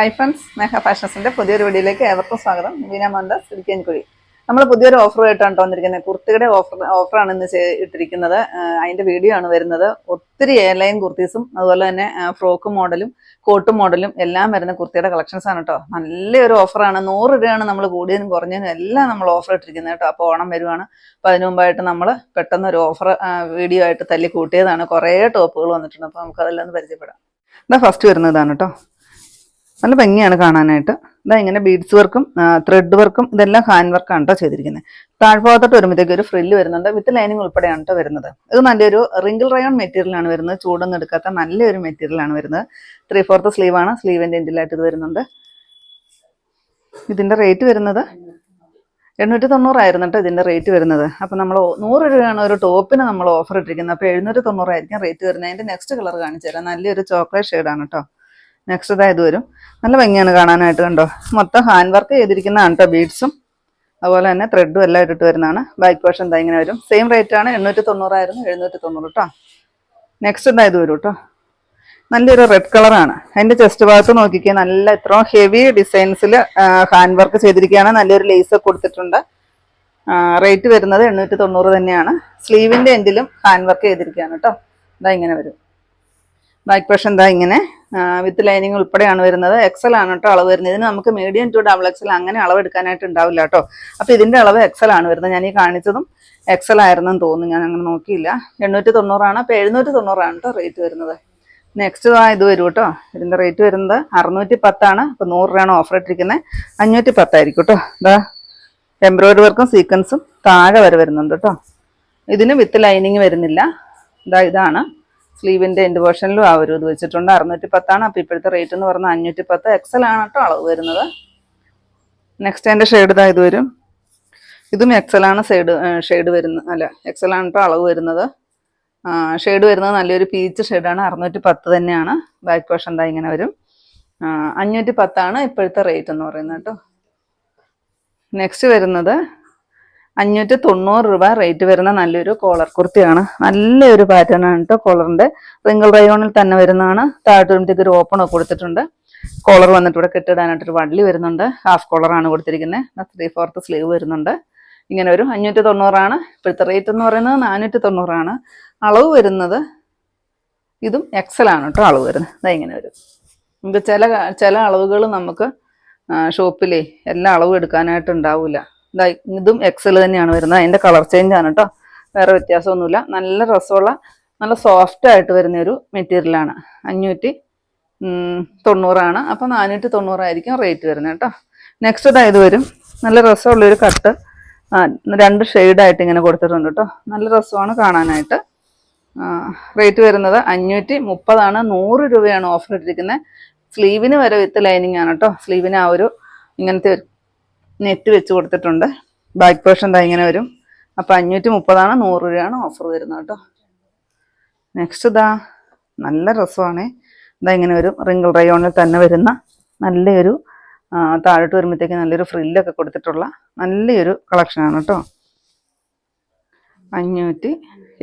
Hi friends സ്നേഹ ഫാഷൻസിന്റെ പുതിയൊരു വീഡിയോയിലേക്ക് ഏവർക്കും സ്വാഗതം. വീന മോഹൻദാസ് സിരിക്കൻകുഴി നമ്മൾ പുതിയൊരു ഓഫർ ആയിട്ടാണ് ട്ടോ വന്നിരിക്കുന്നത് കുർത്തിയുടെ ഓഫർ ഓഫറാണ് ഇന്ന് ഇട്ടിരിക്കുന്നത്. അതിന്റെ വീഡിയോ ആണ് വരുന്നത്. ഒത്തിരി എയർലൈൻ കുർത്തീസും അതുപോലെ തന്നെ ഫ്രോക്ക് മോഡലും കോട്ട് മോഡലും എല്ലാം വരുന്ന കുർത്തിയുടെ കളക്ഷൻസ് ആണ് കേട്ടോ നല്ലൊരു ഓഫറാണ് നൂറ് രൂപയാണ് നമ്മൾ കൂടിയതിനും കുറഞ്ഞതിനും എല്ലാം നമ്മൾ ഓഫർ ഇട്ടിരിക്കുന്നത് കേട്ടോ അപ്പോൾ ഓണം വരുവാണ്. അപ്പോൾ അതിനു മുമ്പായിട്ട് നമ്മൾ പെട്ടെന്ന് ഒരു ഓഫർ വീഡിയോ ആയിട്ട് തല്ലി കൂട്ടിയതാണ് കുറേ ടോപ്പുകൾ വന്നിട്ടുണ്ട്. അപ്പോൾ നമുക്ക് അതെല്ലാം ഒന്ന് പരിചയപ്പെടാം. ഇതാ ഫസ്റ്റ് വരുന്നതാണ് കേട്ടോ നല്ല ഭംഗിയാണ് കാണാനായിട്ട്. ഇതാ ഇങ്ങനെ ബീഡ്സ് വർക്കും ത്രെഡ് വർക്കും ഇതെല്ലാം ഹാൻഡ് വർക്കാണ് കേട്ടോ ചെയ്തിരിക്കുന്നത് താഴ്ഭാഗത്തോട്ട് വരുമ്പോഴത്തേക്ക് ഒരു ഫ്രില്ല് വരുന്നുണ്ട്. വിത്ത് ലൈനിങ് ഉൾപ്പെടെയാണ് കേട്ടോ വരുന്നത്. ഇത് നല്ലൊരു റിങ്കിൾ റയോൺ മെറ്റീരിയലാണ് വരുന്നത്. ചൂടൊന്നും എടുക്കാത്ത നല്ലൊരു മെറ്റീരിയലാണ് വരുന്നത്. ത്രീ ഫോർത്ത് സ്ലീവ് ആണ്. സ്ലീവിന്റെ എൻഡിലായിട്ട് ഇത് വരുന്നുണ്ട്. ഇതിന്റെ റേറ്റ് വരുന്നത് എണ്ണൂറ്റി തൊണ്ണൂറായിരുന്നു കേട്ടോ ഇതിന്റെ റേറ്റ് വരുന്നത്. അപ്പം നമ്മൾ നൂറ് രൂപയാണ് ഒരു ടോപ്പിന് നമ്മൾ ഓഫർ ഇട്ടിരിക്കുന്നത്. അപ്പോൾ എഴുന്നൂറ്റി തൊണ്ണൂറായിരിക്കും റേറ്റ് വരുന്നത്. അതിന്റെ നെക്സ്റ്റ് കളർ കാണിച്ചു തരാം നല്ലൊരു ചോക്ലേറ്റ് ഷെയ്ഡാണ് കേട്ടോ നെക്സ്റ്റ് ഇതായത് വരും. നല്ല ഭംഗിയാണ് കാണാനായിട്ട് കണ്ടോ? മൊത്തം ഹാൻഡ് വർക്ക് ചെയ്തിരിക്കുന്നതാണ് കേട്ടോ ബീഡ്സും അതുപോലെ തന്നെ ത്രെഡും എല്ലാം ഇട്ടിട്ട് വരുന്നതാണ്. ബാക്ക് പോർഷൻ എന്താ ഇങ്ങനെ വരും. സെയിം റേറ്റ് ആണ് എണ്ണൂറ്റി തൊണ്ണൂറായിരുന്നു എഴുന്നൂറ്റി തൊണ്ണൂറ് കേട്ടോ നെക്സ്റ്റ് ഇതായത് വരും കേട്ടോ നല്ലൊരു റെഡ് കളറാണ് അതിന്റെ ചെസ്റ്റ് ഭാഗത്ത് നോക്കിക്കുക നല്ല ഇത്രയും ഹെവി ഡിസൈൻസിൽ ഹാൻഡ് വർക്ക് ചെയ്തിരിക്കുകയാണ്. നല്ലൊരു ലേസ് കൊടുത്തിട്ടുണ്ട്. റേറ്റ് വരുന്നത് എണ്ണൂറ്റി തൊണ്ണൂറ് തന്നെയാണ് സ്ലീവിന്റെ എൻഡിലും ഹാൻഡ് വർക്ക് ചെയ്തിരിക്കുകയാണ് കേട്ടോ ഇതാ ഇങ്ങനെ വരും. ബാക്ക് പോർഷൻ എന്താ ഇങ്ങനെ? വിത്ത് ലൈനിങ് ഉൾപ്പെടെയാണ് വരുന്നത്. എക്സൽ ആണ് കേട്ടോ അളവ് വരുന്നത്. ഇതിന് നമുക്ക് മീഡിയം ടു ഡബിൾ എക്സൽ അങ്ങനെ അളവ് എടുക്കാനായിട്ട് ഉണ്ടാവില്ല കേട്ടോ. അപ്പൊ ഇതിന്റെ അളവ് എക്സൽ ആണ് വരുന്നത്. ഞാൻ ഈ കാണിച്ചതും എക്സൽ ആയിരുന്നെന്ന് തോന്നുന്നു. ഞാൻ അങ്ങനെ നോക്കിയില്ല. എണ്ണൂറ്റി തൊണ്ണൂറാണ് അപ്പൊ എഴുന്നൂറ്റി തൊണ്ണൂറാണ് കേട്ടോ റേറ്റ് വരുന്നത്. നെക്സ്റ്റ് ആ ഇത് വരും കേട്ടോ. ഇതിന്റെ റേറ്റ് വരുന്നത് അറുന്നൂറ്റി പത്താണ് അപ്പൊ നൂറ് രൂപയാണ് ഓഫർ ഇട്ടിരിക്കുന്നത് അഞ്ഞൂറ്റി പത്തായിരിക്കും കേട്ടോ. ഇതാ എംബ്രോയിഡറി വർക്കും സീക്വൻസും താഴെ വരെ വരുന്നുണ്ട് കേട്ടോ. ഇതിന് വിത്ത് ലൈനിങ് വരുന്നില്ല. ഇതാ ഇതാണ്. സ്ലീവിന്റെ എൻഡ് പോർഷനിലും ആ ഒരു ഇത് വെച്ചിട്ടുണ്ട്. അറുന്നൂറ്റി പത്താണ് അപ്പോൾ ഇപ്പോഴത്തെ റേറ്റ് എന്ന് പറഞ്ഞാൽ അഞ്ഞൂറ്റി പത്ത് എക്സൽ ആണ് കേട്ടോ അളവ് വരുന്നത്. നെക്സ്റ്റ് അതിന്റെ ഷെയ്ഡ് ഇതാ ഇത് വരും. ഇതും എക്സൽ ആണ് സൈഡ് ഷെയ്ഡ് വരുന്നത് അല്ല എക്സൽ ആണ് കേട്ടോ അളവ് വരുന്നത്. ഷെയ്ഡ് വരുന്നത് നല്ലൊരു പീച്ച് ഷെയ്ഡാണ് അറുന്നൂറ്റി പത്ത് തന്നെയാണ്. ബാക്ക് പോർഷൻ എന്താ ഇങ്ങനെ വരും. അഞ്ഞൂറ്റി പത്താണ് ഇപ്പോഴത്തെ റേറ്റ് എന്ന് പറയുന്നത് കേട്ടോ. നെക്സ്റ്റ് വരുന്നത് അഞ്ഞൂറ്റി തൊണ്ണൂറ് രൂപ റേറ്റ് വരുന്ന നല്ലൊരു കോളർ കുർത്തിയാണ്. നല്ലൊരു പാറ്റേൺ ആണ് കേട്ടോ കോളറിന്റെ റിങ്കിൾ റയോണിൽ തന്നെ വരുന്നതാണ്. താഴോട്ട് വരുമ്പോഴത്തേക്ക് ഒരു ഓപ്പൺ ഒക്കെ കൊടുത്തിട്ടുണ്ട്. കോളർ വന്നിട്ട് ഇവിടെ കെട്ടിടാനായിട്ടൊരു വള്ളി വരുന്നുണ്ട്. ഹാഫ് കോളറാണ് കൊടുത്തിരിക്കുന്നത് ത്രീ ഫോർത്ത് സ്ലീവ് വരുന്നുണ്ട്. ഇങ്ങനെ ഒരു അഞ്ഞൂറ്റി തൊണ്ണൂറാണ് ഇപ്പോഴത്തെ റേറ്റ് എന്ന് പറയുന്നത് നാനൂറ്റി തൊണ്ണൂറാണ് അളവ് വരുന്നത് ഇതും എക്സലാണ് കേട്ടോ അളവ് വരുന്നത്. ഇതാ ഇങ്ങനെ വരും. നമുക്ക് ചില ചില അളവുകൾ നമുക്ക് ഷോപ്പിലേ എല്ലാ അളവും എടുക്കാനായിട്ട് ഉണ്ടാവില്ല ഇതാ എക്സൽ തന്നെയാണ് വരുന്നത്. അതിന്റെ കളർ ചേഞ്ച് ആണ് കേട്ടോ വേറെ വ്യത്യാസമൊന്നുമില്ല. നല്ല രസമുള്ള നല്ല സോഫ്റ്റ് ആയിട്ട് വരുന്ന ഒരു മെറ്റീരിയലാണ് അഞ്ഞൂറ്റി തൊണ്ണൂറാണ്. അപ്പോൾ നാനൂറ്റി തൊണ്ണൂറായിരിക്കും റേറ്റ് വരുന്നത് കേട്ടോ നെക്സ്റ്റ് ഇതാ ഇത് വരും. നല്ല രസമുള്ളൊരു കട്ട് രണ്ട് ഷെയ്ഡായിട്ട് ഇങ്ങനെ കൊടുത്തിട്ടുണ്ട് കേട്ടോ നല്ല രസമാണ് കാണാനായിട്ട്. റേറ്റ് വരുന്നത് അഞ്ഞൂറ്റി മുപ്പതാണ്. നൂറ് രൂപയാണ് ഓഫർ ഇട്ടിരിക്കുന്നത്. സ്ലീവിന് വരെ വിത്ത് ലൈനിങ് ആണ് കേട്ടോ സ്ലീവിന് ആ ഒരു ഇങ്ങനത്തെ നെറ്റ് വെച്ച് കൊടുത്തിട്ടുണ്ട്. ബാക്ക് പോർഷൻ എന്താ ഇങ്ങനെ വരും. അപ്പം അഞ്ഞൂറ്റി മുപ്പതാണ് നൂറ് രൂപയാണ് ഓഫർ വരുന്നത് കേട്ടോ. നെക്സ്റ്റ് ഇതാ നല്ല രസമാണ്. ഇതാ ഇങ്ങനെ വരും റിങ്കിൾ റയോണിൽ തന്നെ വരുന്ന നല്ലൊരു താഴോട്ട് വരുമ്പോഴത്തേക്ക് നല്ലൊരു ഫ്രില്ലൊക്കെ കൊടുത്തിട്ടുള്ള നല്ലൊരു കളക്ഷനാണ് കേട്ടോ. അഞ്ഞൂറ്റി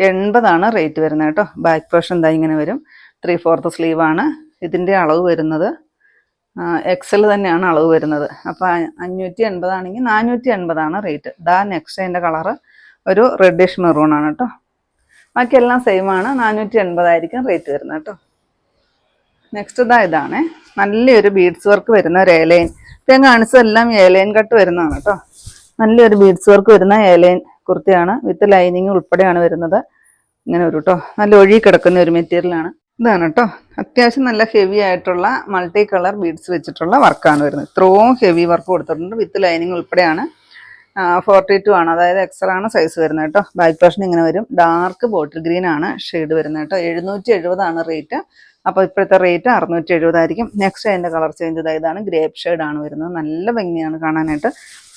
എൺപതാണ് റേറ്റ് വരുന്നത് കേട്ടോ. ബാക്ക് പോർഷൻ എന്താ ഇങ്ങനെ വരും. ത്രീ ഫോർത്ത് സ്ലീവാണ് ഇതിന്റെ അളവ് വരുന്നത് എക്സൽ തന്നെയാണ് അളവ് വരുന്നത്. അപ്പോൾ അഞ്ഞൂറ്റി എൺപതാണെങ്കിൽ നാനൂറ്റി എൺപതാണ് റേറ്റ് ദാ നെക്സ്റ്റ് അതിന്റെ കളറ് ഒരു റെഡിഷ് മെറൂൺ ആണ് കേട്ടോ ബാക്കിയെല്ലാം സെയിം ആണ്. നാനൂറ്റി എൺപതായിരിക്കും റേറ്റ് വരുന്നത് കേട്ടോ നെക്സ്റ്റ് ഇതാ ഇതാണ്. നല്ലൊരു ബീഡ്സ് വർക്ക് വരുന്ന ഒരു ഏലൈൻ ഞാൻ കാണിച്ചതെല്ലാം ഏലൈൻ കട്ട് വരുന്നതാണ് കേട്ടോ നല്ലൊരു ബീഡ്സ് വർക്ക് വരുന്ന ഏലൈൻ കുർത്തിയാണ്. വിത്ത് ലൈനിങ് ഉൾപ്പെടെയാണ് വരുന്നത്. ഇങ്ങനെ ഒരു കേട്ടോ നല്ല ഒഴുകി കിടക്കുന്ന ഒരു മെറ്റീരിയലാണ് ഇതാണ് കേട്ടോ. അത്യാവശ്യം നല്ല ഹെവി ആയിട്ടുള്ള മൾട്ടി കളർ ബീഡ്സ് വെച്ചിട്ടുള്ള വർക്കാണ് വരുന്നത്. ഇത്രയും ഹെവി വർക്ക് കൊടുത്തിട്ടുണ്ട്. വിത്ത് ലൈനിങ് ഉൾപ്പെടെയാണ്. ഫോർട്ടി ടു ആണ്. അതായത് എക്സൽ ആണ് സൈസ് വരുന്നത് കേട്ടോ. ബാക്ക് പോർഷൻ ഇങ്ങനെ വരും. ഡാർക്ക് ബോട്ടിൽ ഗ്രീൻ ആണ് ഷെയ്ഡ് വരുന്നത് കേട്ടോ. എഴുന്നൂറ്റി എഴുപതാണ് റേറ്റ് അപ്പോൾ ഇപ്പോഴത്തെ റേറ്റ് അറുന്നൂറ്റി എഴുപതായിരിക്കും നെക്സ്റ്റ് അതിന്റെ കളർ ചേഞ്ച് ഇതാ. ഇതാണ് ഗ്രേപ്പ് ആണ് വരുന്നത്. നല്ല ഭംഗിയാണ് കാണാനായിട്ട്.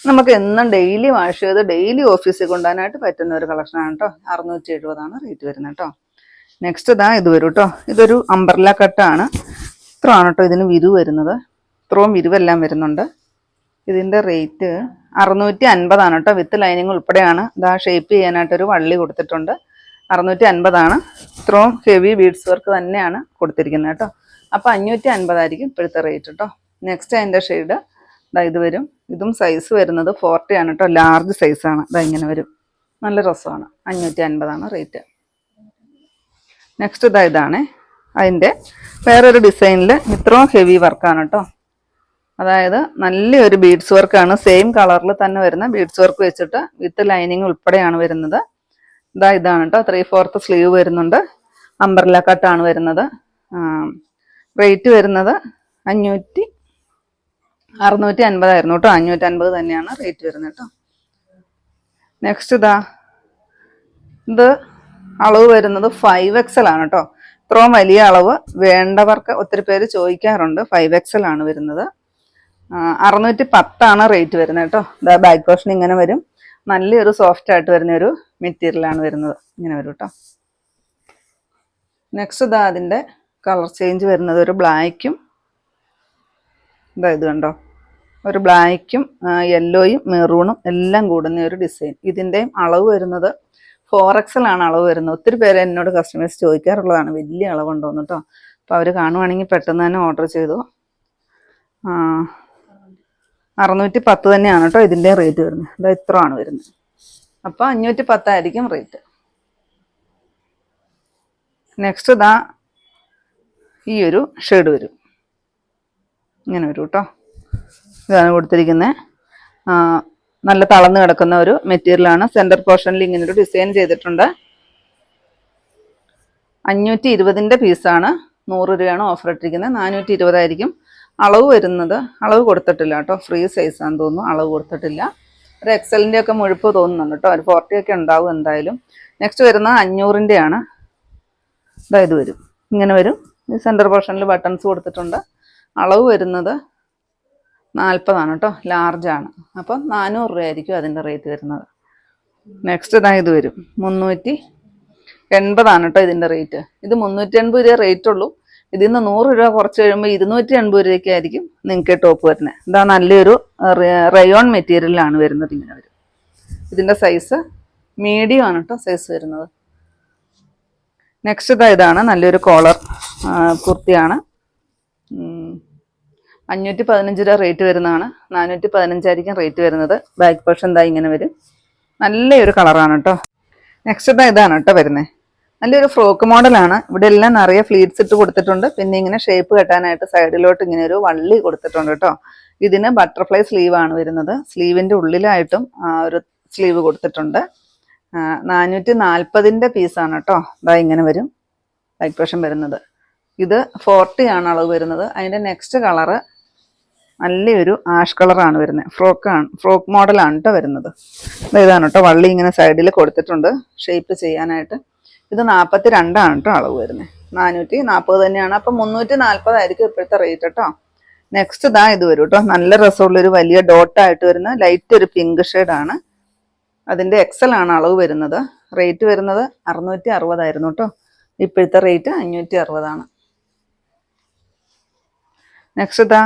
നമുക്ക് എന്നും ഡെയിലി വാഷ് ചെയ്ത് ഡെയിലി ഓഫീസിൽ കൊണ്ടുപോകാനായിട്ട് പറ്റുന്ന ഒരു കളക്ഷനാണ് കേട്ടോ. അറുന്നൂറ്റി എഴുപതാണ് റേറ്റ് വരുന്നത് കേട്ടോ. നെക്സ്റ്റ് ഇതാ ഇത് വരും കേട്ടോ ഇതൊരു അംബർല കട്ടാണ് ഇത്രയാണ് കേട്ടോ ഇതിന് വിരു വരുന്നത്. ഇത്രയും വിരുവെല്ലാം വരുന്നുണ്ട്. ഇതിന്റെ റേറ്റ് അറുന്നൂറ്റി അൻപതാണ് കേട്ടോ വിത്ത് ലൈനിങ് ഉൾപ്പെടെയാണ്. ഇതാ ഷേപ്പ് ചെയ്യാനായിട്ടൊരു വള്ളി കൊടുത്തിട്ടുണ്ട്. അറുന്നൂറ്റി അൻപതാണ് ഇത്രയും ഹെവി ബീഡ്സ് വർക്ക് തന്നെയാണ് കൊടുത്തിരിക്കുന്നത് കേട്ടോ അപ്പോൾ അഞ്ഞൂറ്റി അൻപതായിരിക്കും ഇപ്പോഴത്തെ റേറ്റ് കേട്ടോ നെക്സ്റ്റ് അതിന്റെ ഷെയ്ഡ് ഇതാ ഇത് വരും. ഇതും സൈസ് വരുന്നത് ഫോർട്ടി ആണ് കേട്ടോ ലാർജ് സൈസാണ് ഇതാ ഇങ്ങനെ വരും. നല്ല രസമാണ്. അഞ്ഞൂറ്റി അൻപതാണ് റേറ്റ് നെക്സ്റ്റ് ഇതാ ഇതാണ്. അതിന്റെ വേറൊരു ഡിസൈനിൽ ഇത്രയും ഹെവി വർക്കാണ് കേട്ടോ അതായത് നല്ലൊരു ബീഡ്സ് വർക്കാണ് സെയിം കളറിൽ തന്നെ വരുന്ന ബീഡ്സ് വർക്ക് വെച്ചിട്ട് വിത്ത് ലൈനിങ് ഉൾപ്പെടെയാണ് വരുന്നത്. ഇതാ ഇതാണ് കേട്ടോ ത്രീ ഫോർത്ത് സ്ലീവ് വരുന്നുണ്ട് അമ്പർല കട്ടാണ് വരുന്നത്. റേറ്റ് വരുന്നത് അഞ്ഞൂറ്റി അറുന്നൂറ്റി അൻപതായിരുന്നു കേട്ടോ അഞ്ഞൂറ്റി അൻപത് തന്നെയാണ് റേറ്റ് വരുന്നത് കേട്ടോ നെക്സ്റ്റ് ഇതാ ഇത് അളവ് വരുന്നത് ഫൈവ് എക്സൽ ആണ് കേട്ടോ ഇത്രയും വലിയ അളവ് വേണ്ടവർക്ക് ഒത്തിരി പേര് ചോദിക്കാറുണ്ട് ഫൈവ് എക്സൽ ആണ് വരുന്നത്. അറുന്നൂറ്റി പത്താണ് റേറ്റ് വരുന്നത് കേട്ടോ ബാക്ക് പോർഷൻ ഇങ്ങനെ വരും. നല്ലൊരു സോഫ്റ്റ് ആയിട്ട് വരുന്ന ഒരു മെറ്റീരിയലാണ് വരുന്നത്. ഇങ്ങനെ വരും കേട്ടോ നെക്സ്റ്റ് ഇതാ അതിന്റെ കളർ ചേഞ്ച് വരുന്നത് ഒരു ബ്ലാക്കും ഇതാ ഇത് കണ്ടോ. ഒരു ബ്ലാക്കും യെല്ലോയും മെറൂണും എല്ലാം കൂടുന്ന ഒരു ഡിസൈൻ ഇതിന്റെയും അളവ് വരുന്നത് ഫോർ എക്സൽ ആണ് അളവ് വരുന്നത്. ഒത്തിരി പേര് എന്നോട് കസ്റ്റമേഴ്സ് ചോദിക്കാറുള്ളതാണ്. വലിയ അളവുണ്ടോ കേട്ടോ അപ്പോൾ അവർ കാണുവാണെങ്കിൽ പെട്ടെന്ന് തന്നെ ഓർഡർ ചെയ്തു. അറുന്നൂറ്റി പത്ത് തന്നെയാണ് കേട്ടോ ഇതിന്റെ റേറ്റ് വരുന്നത്. ഇതാ ഇത്ര ആണ് വരുന്നത്. അപ്പോൾ അഞ്ഞൂറ്റി പത്തായിരിക്കും റേറ്റ് നെക്സ്റ്റ് ഇതാ ഈ ഒരു ഷെയ്ഡ് വരും. ഇങ്ങനെ വരും കേട്ടോ ഇതാണ് കൊടുത്തിരിക്കുന്നത് നല്ല തളർന്ന് കിടക്കുന്ന ഒരു മെറ്റീരിയലാണ് സെന്റർ പോർഷനിൽ ഇങ്ങനെ ഒരു ഡിസൈൻ ചെയ്തിട്ടുണ്ട്. അഞ്ഞൂറ്റി ഇരുപതിന്റെ പീസാണ് നൂറ് രൂപയാണ് ഓഫർ ഇട്ടിരിക്കുന്നത്. നാനൂറ്റി ഇരുപതായിരിക്കും അളവ് വരുന്നത് അളവ് കൊടുത്തിട്ടില്ല കേട്ടോ. ഫ്രീ സൈസാന്ന് തോന്നുന്നു. അളവ് കൊടുത്തിട്ടില്ല. ഒരു എക്സലിന്റെ ഒക്കെ മുഴുപ്പ് തോന്നുന്നുണ്ട് കേട്ടോ. ഒരു ഫോർട്ടി ഒക്കെ ഉണ്ടാവും എന്തായാലും. നെക്സ്റ്റ് വരുന്നത് അഞ്ഞൂറിന്റെ ആണ്. ഇതാ ഇത് വരും. ഇങ്ങനെ വരും. സെന്റർ പോർഷനിൽ ബട്ടൺസ് കൊടുത്തിട്ടുണ്ട്. അളവ് വരുന്നത് നാൽപ്പതാണ് കേട്ടോ ലാർജാണ് അപ്പം നാനൂറ് രൂപയായിരിക്കും അതിന്റെ റേറ്റ് വരുന്നത്. നെക്സ്റ്റ് ഇതാ ഇത് വരും. മുന്നൂറ്റി എൺപതാണ് കേട്ടോ ഇതിന്റെ റേറ്റ് ഇത് മുന്നൂറ്റി എൺപത് രൂപ റേറ്റ് ഉള്ളൂ. ഇതിൽ നിന്ന് നൂറ് രൂപ കുറച്ച് കഴിയുമ്പോൾ ഇരുന്നൂറ്റി എൺപത് രൂപയ്ക്ക് ആയിരിക്കും നിങ്ങൾക്ക് ടോപ്പ് വരുന്നത് ഇതാ നല്ലൊരു റയോൺ മെറ്റീരിയലാണ് വരുന്നത് ഇങ്ങനെ വരും. ഇതിന്റെ സൈസ് മീഡിയം ആണ് കേട്ടോ സൈസ് വരുന്നത്. നെക്സ്റ്റ് ഇതാ ഇതാണ് നല്ലൊരു കോളർ കുർത്തിയാണ്. അഞ്ഞൂറ്റി പതിനഞ്ച് രൂപ റേറ്റ് വരുന്നതാണ്. നാനൂറ്റി പതിനഞ്ചായിരിക്കും റേറ്റ് വരുന്നത്. ബാക്ക് പോർഷൻ എന്താ ഇങ്ങനെ വരും. നല്ലൊരു കളറാണ് കേട്ടോ നെക്സ്റ്റ് ഇതാ ഇതാണ് കേട്ടോ വരുന്നത് നല്ലൊരു ഫ്രോക്ക് മോഡലാണ് ഇവിടെ എല്ലാം നിറയെ ഫ്ലീറ്റ്സ് ഇട്ട് കൊടുത്തിട്ടുണ്ട്. പിന്നെ ഇങ്ങനെ ഷേപ്പ് കെട്ടാനായിട്ട് സൈഡിലോട്ട് ഇങ്ങനെ ഒരു വള്ളി കൊടുത്തിട്ടുണ്ട് കേട്ടോ ഇതിന് ബട്ടർഫ്ലൈ സ്ലീവാണ് വരുന്നത്. സ്ലീവിന്റെ ഉള്ളിലായിട്ടും ഒരു സ്ലീവ് കൊടുത്തിട്ടുണ്ട്. നാനൂറ്റി നാൽപ്പതിന്റെ പീസാണ് കേട്ടോ ഇതാ ഇങ്ങനെ വരും. ബൈക്ക് പോർഷൻ വരുന്നത്. ഇത് ഫോർട്ടി ആണ് അളവ് വരുന്നത്. അതിന്റെ നെക്സ്റ്റ് കളറ് നല്ലൊരു ആഷ് കളറാണ് വരുന്നത്. ഫ്രോക്കാണ് ഫ്രോക്ക് മോഡലാണ് കേട്ടോ വരുന്നത്. ഇതാണ് കേട്ടോ വള്ളി ഇങ്ങനെ സൈഡിൽ കൊടുത്തിട്ടുണ്ട്. ഷേപ്പ് ചെയ്യാനായിട്ട്. ഇത് നാൽപ്പത്തി രണ്ടാണ് കേട്ടോ അളവ് വരുന്നത്. നാനൂറ്റി നാൽപ്പത് തന്നെയാണ്. അപ്പം മുന്നൂറ്റി നാൽപ്പതായിരിക്കും ഇപ്പോഴത്തെ റേറ്റ് കേട്ടോ നെക്സ്റ്റ് ഇതാ ഇത് വരും കേട്ടോ നല്ല രസമുള്ളൊരു വലിയ ഡോട്ടായിട്ട് വരുന്ന ലൈറ്റ് ഒരു പിങ്ക് ഷെയ്ഡാണ് അതിന്റെ എക്സൽ ആണ് അളവ് വരുന്നത്. റേറ്റ് വരുന്നത് അറുന്നൂറ്റി അറുപതായിരുന്നു കേട്ടോ ഇപ്പോഴത്തെ റേറ്റ് അഞ്ഞൂറ്റി അറുപതാണ് നെക്സ്റ്റ് ഇതാ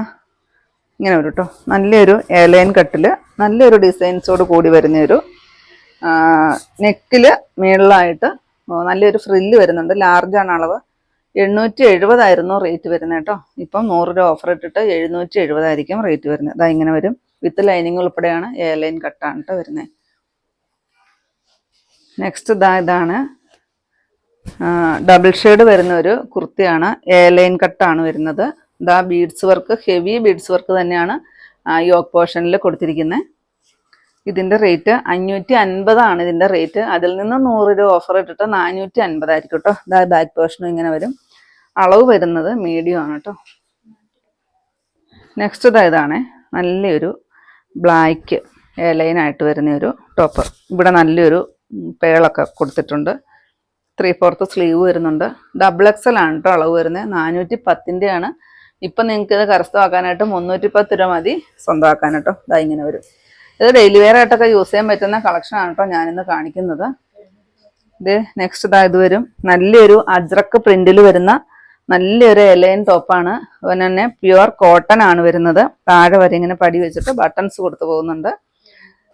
ഇങ്ങനെ വരും കേട്ടോ നല്ലൊരു എയർലൈൻ കട്ടിൽ നല്ലൊരു ഡിസൈൻസോട് കൂടി വരുന്ന ഒരു നെക്കിൽ മുകളിലായിട്ട് നല്ലൊരു ഫ്രില്ല് വരുന്നുണ്ട്. ലാർജാണ് അളവ്. എണ്ണൂറ്റി എഴുപതായിരുന്നു റേറ്റ് വരുന്നത് കേട്ടോ ഇപ്പം നൂറ് രൂപ ഓഫർ ഇട്ടിട്ട് എഴുന്നൂറ്റി എഴുപതായിരിക്കും റേറ്റ് വരുന്നത്. അതാ ഇങ്ങനെ വരും. വിത്ത് ലൈനിങ് ഉൾപ്പെടെയാണ് എ ലൈൻ കട്ടാണ് കേട്ടോ വരുന്നത്. നെക്സ്റ്റ് ഇതാ ഇതാണ് ഡബിൾ ഷെയ്ഡ് വരുന്ന ഒരു കുർത്തിയാണ്. എ എയർലൈൻ കട്ടാണ് വരുന്നത്. ഇതാ beads work heavy beads work തന്നെയാണ് യോക്ക് പോർഷനിൽ കൊടുത്തിരിക്കുന്നത് ഇതിന്റെ റേറ്റ് അഞ്ഞൂറ്റി അൻപതാണ് ഇതിന്റെ റേറ്റ് അതിൽ നിന്ന് നൂറ് രൂപ ഓഫർ ഇട്ടിട്ട് നാനൂറ്റി അൻപതായിരിക്കും കേട്ടോ ഇതാ ബാക്ക് പോർഷനും ഇങ്ങനെ വരും. അളവ് വരുന്നത് മീഡിയം ആണ് കേട്ടോ നെക്സ്റ്റ് ഇതാ ഇതാണ്. നല്ലൊരു ബ്ലാക്ക് ആയിട്ട് വരുന്ന ഒരു ടോപ്പ് ഇവിടെ നല്ലൊരു പേളൊക്കെ കൊടുത്തിട്ടുണ്ട്. ത്രീ ഫോർത്ത് സ്ലീവ് വരുന്നുണ്ട്. ഡബിൾ എക്സൽ ആണ് കേട്ടോ അളവ് വരുന്നത്. നാനൂറ്റി പത്തിന്റെയാണ് ഇപ്പം നിങ്ങൾക്ക് ഇത് കരസ്ഥമാക്കാനായിട്ട് മുന്നൂറ്റി പത്ത് രൂപ മതി സ്വന്തമാക്കാൻ കേട്ടോ ഇതാ ഇങ്ങനെ വരും. ഇത് ഡെയിലി വെയർ ആയിട്ടൊക്കെ യൂസ് ചെയ്യാൻ പറ്റുന്ന കളക്ഷൻ ആണ് കേട്ടോ ഞാനിന്ന് കാണിക്കുന്നത്. ഇത് നെക്സ്റ്റ് ഇതാ ഇത് വരും. നല്ലൊരു അജ്രക്ക് പ്രിന്റിൽ വരുന്ന നല്ലൊരു എലൈൻ ടോപ്പാണ് അതുപോലെ തന്നെ പ്യുവർ കോട്ടൺ ആണ് വരുന്നത്. താഴെ വരെ ഇങ്ങനെ പടി വെച്ചിട്ട് ബട്ടൺസ് കൊടുത്തു പോകുന്നുണ്ട്.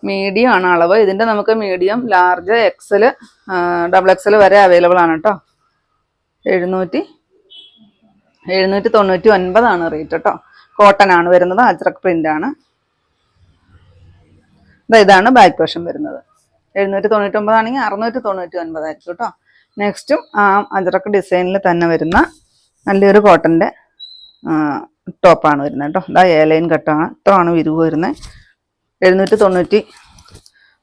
മീഡിയം ആണ് അളവ്. ഇതിന്റെ നമുക്ക് medium large XL double XL വരെ അവൈലബിൾ ആണ് കേട്ടോ എഴുന്നൂറ്റി എഴുന്നൂറ്റി തൊണ്ണൂറ്റി ഒൻപതാണ് റേറ്റ് കേട്ടോ. കോട്ടൺ ആണ് വരുന്നത് അജ്രക് പ്രിന്റ് ആണ്. ഇതാണ് ബാക്ക് പോർഷൻ വരുന്നത്. എഴുന്നൂറ്റി തൊണ്ണൂറ്റി ഒമ്പതാണെങ്കിൽ അറുന്നൂറ്റി തൊണ്ണൂറ്റി ഒൻപതായിരിക്കും കേട്ടോ. നെക്സ്റ്റും ആ അജ്രക്ക് ഡിസൈനിൽ തന്നെ വരുന്ന നല്ലൊരു കോട്ടന്റെ ടോപ്പാണ് വരുന്നത് കേട്ടോ. ഇതാ ഏലൈൻ കട്ടാണ് ഇത്രയാണ് വിരിവ് വരുന്നത്. എഴുന്നൂറ്റി തൊണ്ണൂറ്റി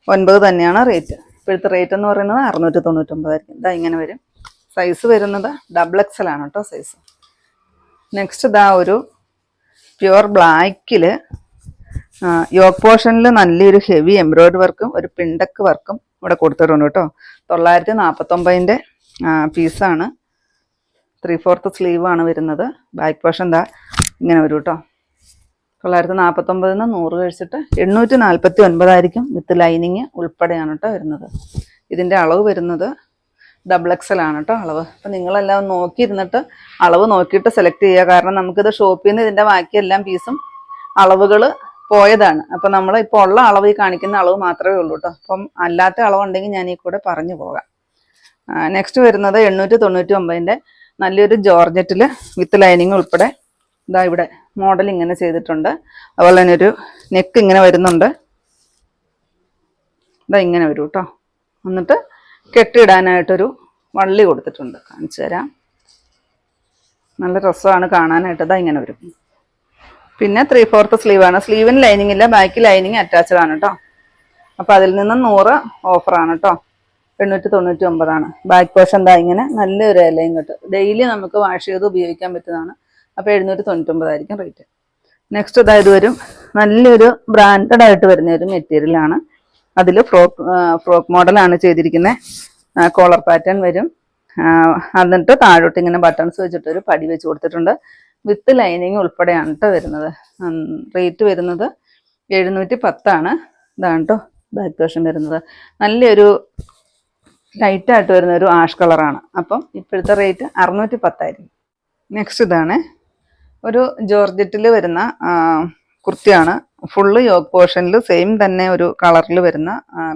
ഒൻപത് തന്നെയാണ് റേറ്റ് ഇപ്പോഴത്തെ റേറ്റ് എന്ന് പറയുന്നത് അറുന്നൂറ്റി തൊണ്ണൂറ്റൊമ്പതായിരിക്കും ഇതാ ഇങ്ങനെ വരും. സൈസ് വരുന്നത് ഡബിൾ എക്സൽ ആണ് കേട്ടോ സൈസ് നെക്സ്റ്റ് ഇതാ ഒരു പ്യുവർ ബ്ലാക്കിൽ യോക്ക് പോർഷനിൽ നല്ലൊരു ഹെവി എംബ്രോയിഡറി വർക്കും ഒരു പിണ്ടക്ക് വർക്കും ഇവിടെ കൊടുത്തിട്ടുണ്ട് കേട്ടോ. തൊള്ളായിരത്തി നാൽപ്പത്തൊമ്പതിന്റെ പീസാണ് ത്രീ ഫോർത്ത് ആണ് വരുന്നത്. ബാക്ക് പോർഷൻ എന്താ ഇങ്ങനെ വരും കേട്ടോ. തൊള്ളായിരത്തി നാൽപ്പത്തൊമ്പതിൽ നിന്ന് നൂറ് കഴിച്ചിട്ട് എണ്ണൂറ്റി നാൽപ്പത്തി ഒൻപതായിരിക്കും വിത്ത് ലൈനിങ് ഉൾപ്പെടെയാണ് കേട്ടോ വരുന്നത്. ഇതിന്റെ അളവ് വരുന്നത് ഡബിൾ എക്സൽ ആണ് കേട്ടോ അളവ്. അപ്പം നിങ്ങളെല്ലാം നോക്കിയിരുന്നിട്ട് അളവ് നോക്കിയിട്ട് സെലക്ട് ചെയ്യുക. കാരണം നമുക്കിത് ഷോപ്പിൽ നിന്ന് ഇതിന്റെ ബാക്കി എല്ലാം പീസും അളവുകൾ പോയതാണ്. അപ്പം നമ്മൾ ഇപ്പോൾ ഉള്ള അളവ് ഈ കാണിക്കുന്ന അളവ് മാത്രമേ ഉള്ളൂ കേട്ടോ അപ്പം അല്ലാത്ത അളവുണ്ടെങ്കിൽ ഞാൻ ഈ കൂടെ പറഞ്ഞു പോകാം. നെക്സ്റ്റ് വരുന്നത് എണ്ണൂറ്റി തൊണ്ണൂറ്റി ഒമ്പതിന്റെ നല്ലൊരു ജോർജറ്റിൽ വിത്ത് ലൈനിങ് ഉൾപ്പെടെ ഇതാ ഇവിടെ മോഡൽ ഇങ്ങനെ ചെയ്തിട്ടുണ്ട്. അതുപോലെ തന്നെ ഒരു നെക്ക് ഇങ്ങനെ വരുന്നുണ്ട്. ഇതാ ഇങ്ങനെ വരും കേട്ടോ എന്നിട്ട് കെട്ടിയിടാനായിട്ടൊരു വള്ളി കൊടുത്തിട്ടുണ്ട്. കാണിച്ചു തരാം. നല്ല രസമാണ് കാണാനായിട്ട്. ഇതാ ഇങ്ങനെ വരും. പിന്നെ ത്രീ ഫോർത്ത് സ്ലീവാണ് സ്ലീവിന് ലൈനിങ് ഇല്ല ബാക്കി ലൈനിങ് അറ്റാച്ച്ഡ് ആണ് കേട്ടോ അപ്പം അതിൽ നിന്ന് നൂറ് ഓഫറാണ് കേട്ടോ എണ്ണൂറ്റി തൊണ്ണൂറ്റി ഒമ്പതാണ് ബാക്ക് പോർഷൻ എന്താ ഇങ്ങനെ നല്ലൊരു ഇലയും കിട്ടും. ഡെയിലി നമുക്ക് വാഷ് ചെയ്ത് ഉപയോഗിക്കാൻ പറ്റുന്നതാണ്. അപ്പോൾ എഴുന്നൂറ്റി തൊണ്ണൂറ്റൊമ്പതായിരിക്കും റേറ്റ് നെക്സ്റ്റ് ഇതായത് വരും. നല്ലൊരു ബ്രാൻഡഡ് ആയിട്ട് വരുന്ന ഒരു മെറ്റീരിയലാണ് അതിൽ ഫ്രോക്ക് ഫ്രോക്ക് മോഡലാണ് ചെയ്തിരിക്കുന്നത് കോളർ പാറ്റേൺ വരും. എന്നിട്ട് താഴോട്ട് ഇങ്ങനെ ബട്ടൺസ് വെച്ചിട്ട് ഒരു പടി വെച്ച് കൊടുത്തിട്ടുണ്ട്. വിത്ത് ലൈനിങ് ഉൾപ്പെടെയാണ് കേട്ടോ വരുന്നത്. റേറ്റ് വരുന്നത് എഴുന്നൂറ്റി പത്താണ് ഇതാണ് കേട്ടോ ബാക്ക് ദോഷം വരുന്നത്. നല്ലൊരു ലൈറ്റായിട്ട് വരുന്ന ഒരു ആഷ് കളറാണ്. അപ്പം ഇപ്പോഴത്തെ റേറ്റ് അറുന്നൂറ്റി പത്തായിരിക്കും നെക്സ്റ്റ് ഇതാണ്. ഒരു ജോർജറ്റിൽ വരുന്ന കുർത്തിയാണ്. ഫുള്ള് യോഗ് പോർഷനിൽ സെയിം തന്നെ ഒരു കളറിൽ വരുന്ന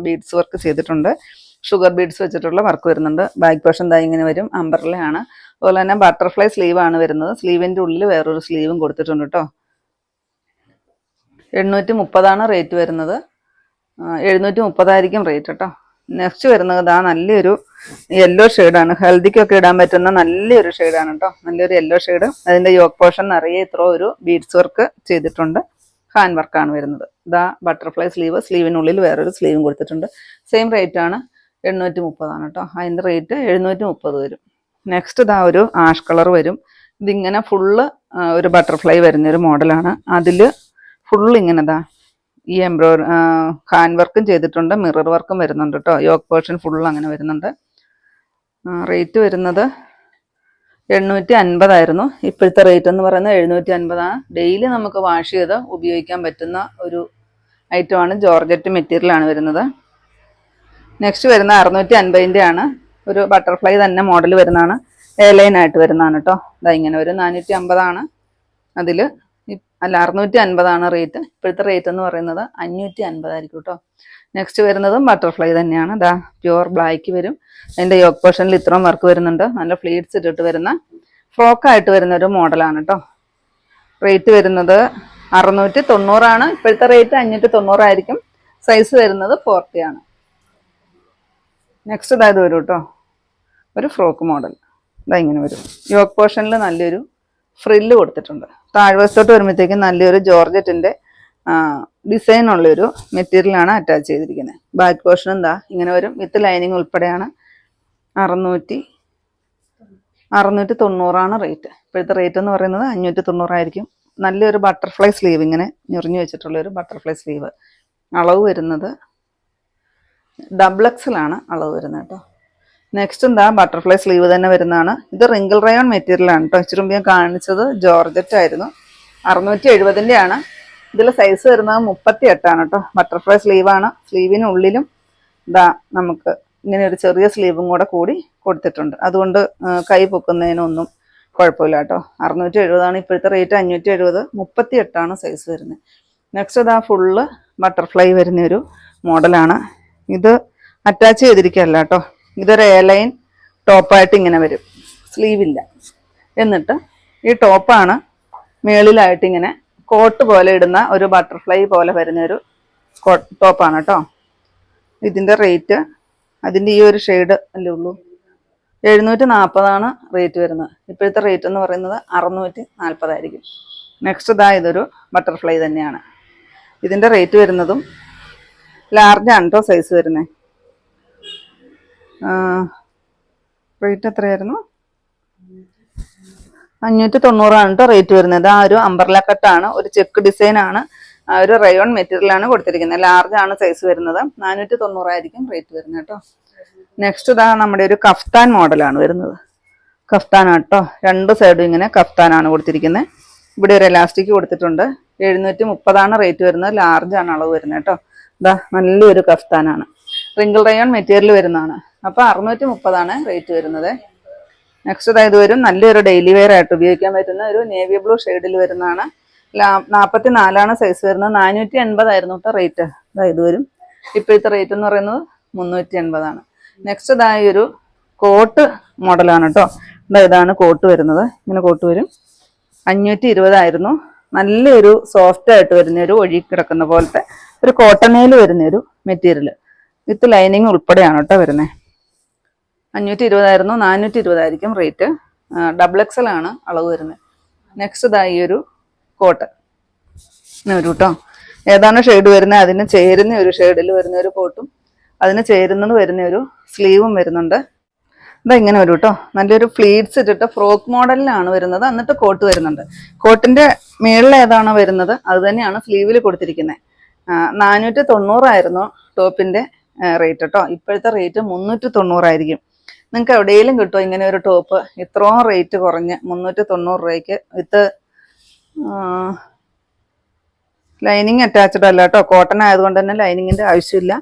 ബീഡ്സ് വർക്ക് ചെയ്തിട്ടുണ്ട്. ഷുഗർ ബീഡ്സ് വെച്ചിട്ടുള്ള വർക്ക് വരുന്നുണ്ട്. ബാക്ക് പോർഷൻ ദാ ഇങ്ങനെ വരും അമ്പർലയാണ് അതുപോലെ തന്നെ ബട്ടർഫ്ലൈ സ്ലീവ് ആണ് വരുന്നത്. സ്ലീവിന്റെ ഉള്ളിൽ വേറൊരു സ്ലീവും കൊടുത്തിട്ടുണ്ട് കേട്ടോ എണ്ണൂറ്റി മുപ്പതാണ് റേറ്റ് വരുന്നത്. ആ, എഴുന്നൂറ്റി മുപ്പതായിരിക്കും റേറ്റ് കേട്ടോ നെക്സ്റ്റ് വരുന്നത് ഇതാ നല്ലൊരു യെല്ലോ ഷെയ്ഡാണ് ഹെൽദിക്കൊക്കെ ഇടാൻ പറ്റുന്ന നല്ലൊരു ഷെയ്ഡാണ് കേട്ടോ നല്ലൊരു യെല്ലോ ഷെയ്ഡ് അതിന്റെ യോക്ക് പോർഷൻ നിറയെ ഇത്ര ഒരു ബീഡ്സ് വർക്ക് ചെയ്തിട്ടുണ്ട്. ഹാൻഡ് വർക്കാണ് വരുന്നത്. ഇതാ ബട്ടർഫ്ലൈ സ്ലീവ് സ്ലീവിനുള്ളിൽ വേറൊരു സ്ലീവും കൊടുത്തിട്ടുണ്ട്. സെയിം റേറ്റ് ആണ് എണ്ണൂറ്റി മുപ്പതാണ് കേട്ടോ അതിന്റെ റേറ്റ് എഴുന്നൂറ്റി മുപ്പത് വരും. നെക്സ്റ്റ് ഇതാ ഒരു ആഷ് കളർ വരും. ഇതിങ്ങനെ ഫുള്ള് ഒരു ബട്ടർഫ്ലൈ വരുന്നൊരു മോഡലാണ്. അതിൽ ഫുള്ള് ഇങ്ങനെതാ ഈ എംബ്രോയിഡറി ഹാൻഡ് വർക്കും ചെയ്തിട്ടുണ്ട്. മിറർ വർക്കും വരുന്നുണ്ട് കേട്ടോ യോക്ക് പേർഷൻ ഫുള്ള് അങ്ങനെ വരുന്നുണ്ട്. റേറ്റ് വരുന്നത് എണ്ണൂറ്റി അൻപതായിരുന്നു ഇപ്പോഴത്തെ റേറ്റ് എന്ന് പറയുന്നത് എഴുന്നൂറ്റി അൻപതാണ് ഡെയിലി നമുക്ക് വാഷ് ചെയ്ത് ഉപയോഗിക്കാൻ പറ്റുന്ന ഒരു ഐറ്റമാണ് ജോർജറ്റ് മെറ്റീരിയലാണ് വരുന്നത്. നെക്സ്റ്റ് വരുന്ന അറുന്നൂറ്റി അൻപതിന്റെ ആണ് ഒരു ബട്ടർഫ്ലൈ തന്നെ മോഡൽ വരുന്നതാണ്. എയർലൈനായിട്ട് വരുന്നതാണ് കേട്ടോ ഇതാ ഇങ്ങനെ ഒരു നാനൂറ്റി അമ്പതാണ് അതിൽ അല്ല അറുന്നൂറ്റി അൻപതാണ് റേറ്റ് ഇപ്പോഴത്തെ റേറ്റ് എന്ന് പറയുന്നത് അഞ്ഞൂറ്റി അൻപതായിരിക്കും കേട്ടോ നെക്സ്റ്റ് വരുന്നതും ബട്ടർഫ്ലൈ തന്നെയാണ്. ഇതാ പ്യുവർ ബ്ലാക്ക് വരും. അതിന്റെ യോക്ക് പോർഷനിൽ ഇത്രയും വർക്ക് വരുന്നുണ്ട്. നല്ല ഫ്ലീറ്റ്സ് ഇട്ടിട്ട് വരുന്ന ഫ്രോക്കായിട്ട് വരുന്ന ഒരു മോഡലാണ് കേട്ടോ റേറ്റ് വരുന്നത് അറുന്നൂറ്റി തൊണ്ണൂറാണ് ഇപ്പോഴത്തെ റേറ്റ് അഞ്ഞൂറ്റി തൊണ്ണൂറായിരിക്കും സൈസ് വരുന്നത് ഫോർട്ടി ആണ്. നെക്സ്റ്റ് ഇതായത് വരും കേട്ടോ ഒരു ഫ്രോക്ക് മോഡൽ ഇതാ ഇങ്ങനെ വരും. യോക്ക് പോർഷനിൽ നല്ലൊരു ഫ്രില്ല് കൊടുത്തിട്ടുണ്ട്. താഴ്വശത്തോട്ട് വരുമ്പോഴത്തേക്കും നല്ലൊരു ജോർജറ്റിന്റെ ഡിസൈൻ ഉള്ളൊരു മെറ്റീരിയലാണ് അറ്റാച്ച് ചെയ്തിരിക്കുന്നത് ബാക്ക് പോർഷൻ എന്താ ഇങ്ങനെ വരും. വിത്ത് ലൈനിങ് ഉൾപ്പെടെയാണ് അറുന്നൂറ്റി അറുന്നൂറ്റി തൊണ്ണൂറാണ് റേറ്റ്. ഇപ്പോഴത്തെ റേറ്റ് എന്ന് പറയുന്നത് അഞ്ഞൂറ്റി തൊണ്ണൂറായിരിക്കും. നല്ലൊരു ബട്ടർഫ്ലൈ സ്ലീവ് ഇങ്ങനെ ഞെറിഞ്ഞു വെച്ചിട്ടുള്ള ഒരു ബട്ടർഫ്ലൈ സ്ലീവ്. അളവ് വരുന്നത് ഡബിൾ എക്സിലാണ് അളവ് വരുന്നത് കേട്ടോ. നെക്സ്റ്റ് എന്താ? ബട്ടർഫ്ലൈ സ്ലീവ് തന്നെ വരുന്നതാണ്. ഇത് റിങ്കിൾ റയോൺ മെറ്റീരിയലാണ് കേട്ടോ. ഇച്ചിരി മുമ്പ് ഞാൻ കാണിച്ചത് ജോർജറ്റ് ആയിരുന്നു. അറുന്നൂറ്റി എഴുപതിന്റെ ആണ്. ഇതിൽ സൈസ് വരുന്നത് മുപ്പത്തി എട്ടാണ് കേട്ടോ. ബട്ടർഫ്ലൈ സ്ലീവാണ് സ്ലീവിനുള്ളിലും ഇതാ നമുക്ക് ഇങ്ങനെ ഒരു ചെറിയ സ്ലീവും കൂടെ കൂടി കൊടുത്തിട്ടുണ്ട്. അതുകൊണ്ട് കൈ പൊക്കുന്നതിനൊന്നും കുഴപ്പമില്ല കേട്ടോ. അറുന്നൂറ്റി എഴുപതാണ് ഇപ്പോഴത്തെ റേറ്റ് അഞ്ഞൂറ്റി എഴുപത് മുപ്പത്തി എട്ടാണ് സൈസ് വരുന്നത്. നെക്സ്റ്റ് ഇതാ ഫുള്ള് ബട്ടർഫ്ലൈ വരുന്ന ഒരു മോഡലാണ്. ഇത് അറ്റാച്ച് ചെയ്തിരിക്കുകയല്ല കേട്ടോ. ഇതൊരു എയർലൈൻ ടോപ്പായിട്ട് ഇങ്ങനെ വരും. സ്ലീവില്ല എന്നിട്ട് ഈ ടോപ്പാണ് മേളിലായിട്ട് ഇങ്ങനെ കോട്ട് പോലെ ഇടുന്ന ഒരു ബട്ടർഫ്ലൈ പോലെ വരുന്ന ഒരു ടോപ്പാണ് കേട്ടോ. ഇതിന്റെ റേറ്റ് അതിന്റെ ഈ ഒരു ഷെയ്ഡ് അല്ലേ ഉള്ളൂ? എഴുന്നൂറ്റി നാൽപ്പതാണ് റേറ്റ് വരുന്നത്. ഇപ്പോഴത്തെ റേറ്റ് എന്ന് പറയുന്നത് അറുന്നൂറ്റി നാൽപ്പതായിരിക്കും നെക്സ്റ്റ് ഇതാ ഇതൊരു ബട്ടർഫ്ലൈ തന്നെയാണ്. ഇതിന്റെ റേറ്റ് വരുന്നതും ലാർജ് ആണ് കേട്ടോ സൈസ് വരുന്നത് റേറ്റ് എത്രയായിരുന്നു? അഞ്ഞൂറ്റി തൊണ്ണൂറാണ് കേട്ടോ റേറ്റ് വരുന്നത്. ആ ഒരു അമ്പർല കട്ടാണ് ഒരു ചെക്ക് ആ ഒരു റയോൺ മെറ്റീരിയൽ ആണ് കൊടുത്തിരിക്കുന്നത്. ലാർജ് ആണ് സൈസ് വരുന്നത്. നാനൂറ്റി തൊണ്ണൂറായിരിക്കും റേറ്റ് വരുന്നത് കേട്ടോ. നെക്സ്റ്റ് ഇതാ നമ്മുടെ ഒരു കഫ്താൻ മോഡലാണ് വരുന്നത്. കഫ്താനാണ് കേട്ടോ. രണ്ട് സൈഡും ഇങ്ങനെ കഫ്താനാണ് കൊടുത്തിരിക്കുന്നത്. ഇവിടെ ഒരു എലാസ്റ്റിക് കൊടുത്തിട്ടുണ്ട്. എഴുന്നൂറ്റി മുപ്പതാണ് റേറ്റ് വരുന്നത്. ലാർജ് ആണ് അളവ് വരുന്നത് കേട്ടോ. ഇതാ നല്ലൊരു കഫ്താനാണ് റിങ്കിൾ റയോൺ മെറ്റീരിയൽ വരുന്നതാണ്. അപ്പോൾ അറുന്നൂറ്റി മുപ്പതാണ് റേറ്റ് വരുന്നത്. നെക്സ്റ്റ് ഇതായത് വരും. നല്ലൊരു ഡെയിലി വെയർ ആയിട്ട് ഉപയോഗിക്കാൻ പറ്റുന്ന ഒരു നേവി ബ്ലൂ ഷെയ്ഡിൽ വരുന്നതാണ്. നാൽപ്പത്തി നാലാണ് സൈസ് വരുന്നത്. നാനൂറ്റി എൺപതായിരുന്നു കേട്ടോ റേറ്റ് അതായത് വരും. ഇപ്പോഴത്തെ റേറ്റ് എന്ന് പറയുന്നത് മുന്നൂറ്റി എൺപതാണ് നെക്സ്റ്റ് ഇതായി ഒരു കോട്ട് മോഡലാണ് കേട്ടോ ഇതാ ഇതാണ് കോട്ട് വരുന്നത്. ഇങ്ങനെ കോട്ട് വരും. അഞ്ഞൂറ്റി ഇരുപതായിരുന്നു നല്ലൊരു സോഫ്റ്റ് ആയിട്ട് വരുന്ന ഒരു ഒഴുകി കിടക്കുന്ന പോലത്തെ ഒരു കോട്ടണയിൽ വരുന്ന ഒരു മെറ്റീരിയൽ വിത്ത് ലൈനിങ് ഉൾപ്പെടെയാണ് കേട്ടോ വരുന്നത് അഞ്ഞൂറ്റി ഇരുപതായിരുന്നു നാനൂറ്റി ഇരുപതായിരിക്കും റേറ്റ് ഡബിൾ എക്സൽ ആണ് അളവ് വരുന്നത്. നെക്സ്റ്റ് ഇതായി ഒരു കോട്ട്. ഇങ്ങനെ വരും കേട്ടോ ഏതാണ് ഷെയ്ഡ് വരുന്നത് അതിന് ചേരുന്ന ഒരു ഷെയ്ഡിൽ വരുന്ന ഒരു കോട്ടും അതിന് ചേരുന്നത് വരുന്ന ഒരു സ്ലീവും വരുന്നുണ്ട്. ഇതാ ഇങ്ങനെ വരും കേട്ടോ നല്ലൊരു ഫ്ലീറ്റ്സ് ഇട്ടിട്ട് ഫ്രോക്ക് മോഡലിലാണ് വരുന്നത്. എന്നിട്ട് കോട്ട് വരുന്നുണ്ട്. കോട്ടിന്റെ മേളിൽ ഏതാണോ വരുന്നത്? അത് തന്നെയാണ് സ്ലീവിൽ കൊടുത്തിരിക്കുന്നത് നാനൂറ്റി തൊണ്ണൂറായിരുന്നു ടോപ്പിന്റെ റേറ്റ് കേട്ടോ ഇപ്പോഴത്തെ റേറ്റ് മുന്നൂറ്റി തൊണ്ണൂറായിരിക്കും നിങ്ങൾക്ക് എവിടെയെങ്കിലും കിട്ടുമോ ഇങ്ങനെ ഒരു ടോപ്പ്? ഇത്രയും റേറ്റ് കുറഞ്ഞ് മുന്നൂറ്റി തൊണ്ണൂറ് രൂപയ്ക്ക് വിത്ത് ലൈനിങ് അറ്റാച്ച്ഡ് അല്ല കേട്ടോ കോട്ടൺ ആയതുകൊണ്ട് തന്നെ ലൈനിങ്ങിന്റെ ആവശ്യമില്ല.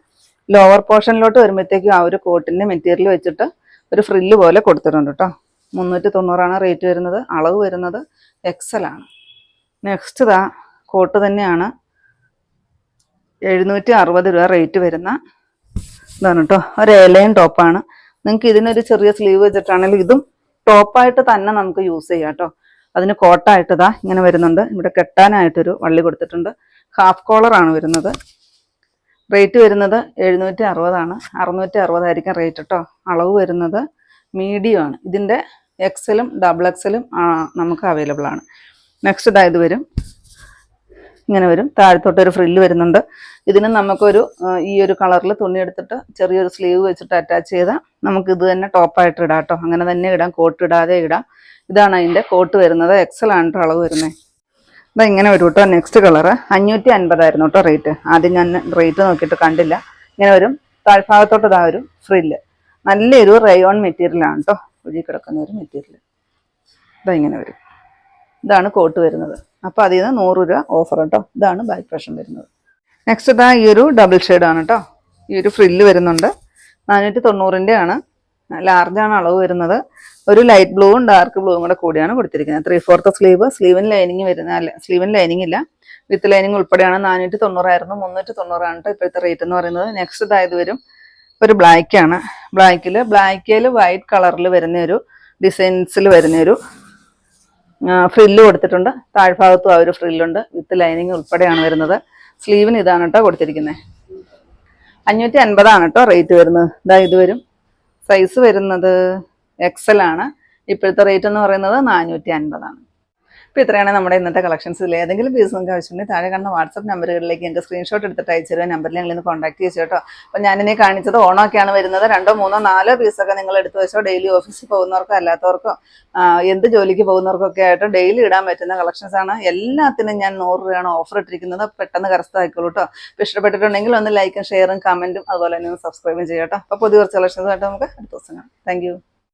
ലോവർ പോർഷനിലോട്ട് വരുമ്പോഴത്തേക്കും ആ ഒരു കോട്ടിന്റെ മെറ്റീരിയൽ വെച്ചിട്ട് ഒരു ഫ്രില്ല് പോലെ കൊടുത്തിട്ടുണ്ട് കേട്ടോ മുന്നൂറ്റി തൊണ്ണൂറാണ് റേറ്റ് വരുന്നത്. അളവ് വരുന്നത് എക്സൽ ആണ്. നെക്സ്റ്റ് ഇതാ കോട്ട് തന്നെയാണ്. എഴുന്നൂറ്റി അറുപത് രൂപ റേറ്റ് വരുന്ന ഇതാണ് കേട്ടോ ഒരു ഏലയും ടോപ്പാണ് നിങ്ങൾക്ക് ഇതിനൊരു ചെറിയ സ്ലീവ് വെച്ചിട്ടാണെങ്കിൽ ഇതും ടോപ്പായിട്ട് തന്നെ നമുക്ക് യൂസ് ചെയ്യാം കേട്ടോ അതിന് കോട്ടായിട്ട് ഇതാ ഇങ്ങനെ വരുന്നുണ്ട്. ഇവിടെ കെട്ടാനായിട്ടൊരു വള്ളി കൊടുത്തിട്ടുണ്ട്. ഹാഫ് കോളർ ആണ് വരുന്നത്. റേറ്റ് വരുന്നത് എഴുന്നൂറ്റി അറുപതാണ് അറുന്നൂറ്റി അറുപതായിരിക്കും റേറ്റ് കേട്ടോ അളവ് വരുന്നത് മീഡിയം ആണ്. ഇതിന്റെ എക്സലും ഡബിൾ എക്സലും നമുക്ക് അവൈലബിൾ ആണ്. നെക്സ്റ്റ് ഇതായത് വരും. ഇങ്ങനെ വരും. താഴത്തോട്ട് ഒരു ഫ്രില്ല് വരുന്നുണ്ട്. ഇതിന് നമുക്കൊരു ഈ ഒരു കളറിൽ തുണി എടുത്തിട്ട് ചെറിയൊരു സ്ലീവ് വെച്ചിട്ട് അറ്റാച്ച് ചെയ്താൽ നമുക്ക് ഇത് തന്നെ ടോപ്പായിട്ട് ഇടാം കേട്ടോ അങ്ങനെ തന്നെ ഇടാം. കോട്ട് ഇടാതെ ഇടാം. ഇതാണ് അതിന്റെ കോട്ട് വരുന്നത്. എക്സൽ ആണ് കേട്ടോ അളവ് വരുന്നത് ഇതാ ഇങ്ങനെ വരും കേട്ടോ നെക്സ്റ്റ് കളറ് അഞ്ഞൂറ്റി അൻപതായിരുന്നു കേട്ടോ റേറ്റ് ആദ്യം ഞാൻ റേറ്റ് നോക്കിയിട്ട് കണ്ടില്ല. ഇങ്ങനെ വരും. താഴ്ഭാഗത്തോട്ട് ഇതാ ഒരു ഫ്രില്ല് നല്ലൊരു റയോൺ മെറ്റീരിയലാണ് കേട്ടോ ഒഴുകി കിടക്കുന്ന ഒരു മെറ്റീരിയൽ ഇതാ ഇങ്ങനെ വരും. ഇതാണ് കോട്ട് വരുന്നത്. അപ്പോൾ അതിൽ നിന്ന് നൂറ് രൂപ ഓഫർ കേട്ടോ ഇതാണ് ബാക്ക് പ്രഷൻ വരുന്നത്. നെക്സ്റ്റ് ഇതാ ഈ ഒരു ഡബിൾ ആണ് കേട്ടോ ഈ ഒരു ഫ്രില്ല് വരുന്നുണ്ട്. നാനൂറ്റി തൊണ്ണൂറിന്റെ ആണ് ലാർജാണ് അളവ് വരുന്നത്. ഒരു ലൈറ്റ് ബ്ലൂവും ഡാർക്ക് ബ്ലൂവും കൂടെ കൂടിയാണ് കൊടുത്തിരിക്കുന്നത്. ത്രീ ഫോർത്ത് സ്ലീവ് സ്ലീവിന് ലൈനിങ് വരുന്ന അല്ല സ്ലീവിന് ലൈനിങ് ഇല്ല. വിത്ത് ലൈനിങ് ഉൾപ്പെടെയാണ് നാനൂറ്റി തൊണ്ണൂറായിരുന്നു മുന്നൂറ്റി തൊണ്ണൂറാണ് കേട്ടോ ഇപ്പോഴത്തെ റേറ്റ് എന്ന് പറയുന്നത്. നെക്സ്റ്റ് ഇതായത് വരും. ഒരു ബ്ലാക്ക് ആണ്. ബ്ലാക്കിൽ ബ്ലാക്കിൽ വൈറ്റ് കളറിൽ വരുന്ന ഒരു ഡിസൈൻസിൽ വരുന്ന ഒരു ഫ്രില്ല് കൊടുത്തിട്ടുണ്ട്. താഴ്ഭാഗത്തും ആ ഒരു ഫ്രില്ലുണ്ട് വിത്ത് ലൈനിങ് ഉൾപ്പെടെയാണ് വരുന്നത്. സ്ലീവിന് ഇതാണ് കേട്ടോ കൊടുത്തിരിക്കുന്നത് അഞ്ഞൂറ്റി അൻപതാണ് കേട്ടോ റേറ്റ് വരുന്നത്. ഇതാ ഇത് വരും. സൈസ് വരുന്നത് എക്സൽ ആണ്. ഇപ്പോഴത്തെ റേറ്റ് എന്ന് പറയുന്നത് നാനൂറ്റി അൻപതാണ് അപ്പോൾ ഇത്രയാണ് നമ്മുടെ ഇന്നത്തെ കളക്ഷൻസിൽ ഏതെങ്കിലും പീസ് നിങ്ങൾക്ക് ആവശ്യമുണ്ടെങ്കിൽ താഴെ കാണുന്ന വാട്സപ്പ് നമ്പറുകളിലേക്ക് എന്റെ സ്ക്രീൻഷോട്ട് എടുത്തിട്ട് അയച്ചു തരുമോ നമ്പറിൽ ഞങ്ങൾ ഇന്ന് കോൺടാക്ട് ചെയ്തു കേട്ടോ. അപ്പോൾ ഞാനിനി കാണിച്ചത് ഓണമൊക്കെയാണ് വരുന്നത്. രണ്ടോ മൂന്നോ നാലോ പീസൊക്കെ നിങ്ങൾ എടുത്ത് വെച്ചോ. ഡെയിലി ഓഫീസിൽ പോകുന്നവർക്കോ അല്ലാത്തവർക്കോ എന്ത് ജോലിക്ക് പോകുന്നവർക്കൊക്കെ ആയിട്ട് ഡെയിലി ഇടാൻ പറ്റുന്ന കളക്ഷൻസ് ആണ്. എല്ലാത്തിനും ഞാൻ നൂറ് രൂപയാണ് ഓഫർ ഇട്ടിരിക്കുന്നത്. പെട്ടെന്ന് കരസ്ഥമായിക്കോളൂ കേട്ടോ. അപ്പോൾ ഇഷ്ടപ്പെട്ടിട്ടുണ്ടെങ്കിൽ ഒന്ന് ലൈക്കും ഷെയറും കമന്റും അതുപോലെ തന്നെ ഒന്ന് സബ്സ്ക്രൈബും ചെയ്യാം കേട്ടോ. അപ്പോൾ പുതിയ കുറച്ച് കളക്ഷൻസ് ആയിട്ട് നമുക്ക് അടുത്ത ദിവസം കാണാം. താങ്ക്